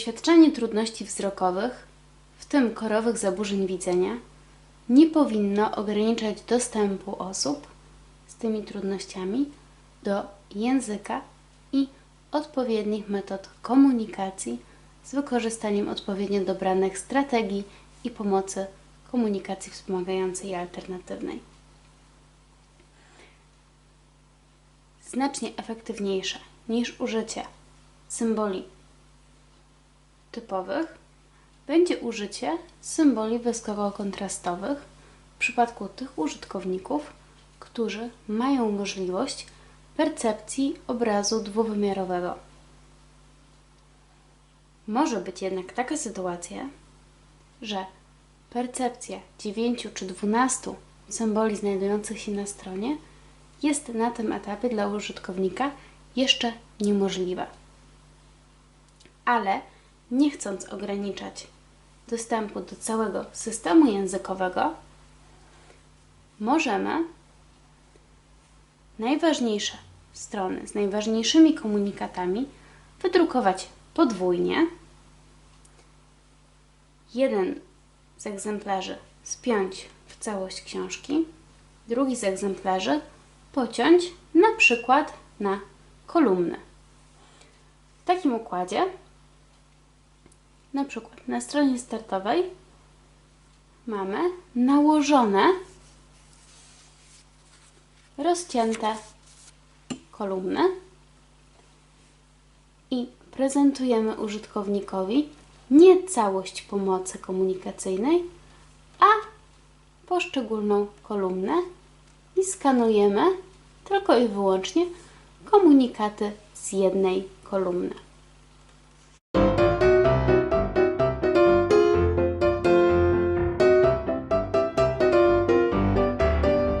Doświadczenie trudności wzrokowych, w tym korowych zaburzeń widzenia, nie powinno ograniczać dostępu osób z tymi trudnościami do języka i odpowiednich metod komunikacji z wykorzystaniem odpowiednio dobranych strategii i pomocy komunikacji wspomagającej i alternatywnej. Znacznie efektywniejsze niż użycie symboli typowych będzie użycie symboli wieskowo-kontrastowych w przypadku tych użytkowników, którzy mają możliwość percepcji obrazu dwuwymiarowego. Może być jednak taka sytuacja, że percepcja 9 czy 12 symboli znajdujących się na stronie jest na tym etapie dla użytkownika jeszcze niemożliwa. Ale nie chcąc ograniczać dostępu do całego systemu językowego, możemy najważniejsze strony z najważniejszymi komunikatami wydrukować podwójnie. Jeden z egzemplarzy spiąć w całość książki, drugi z egzemplarzy pociąć na przykład na kolumny. W takim układzie, na przykład na stronie startowej, mamy nałożone rozcięte kolumny i prezentujemy użytkownikowi nie całość pomocy komunikacyjnej, a poszczególną kolumnę i skanujemy tylko i wyłącznie komunikaty z jednej kolumny.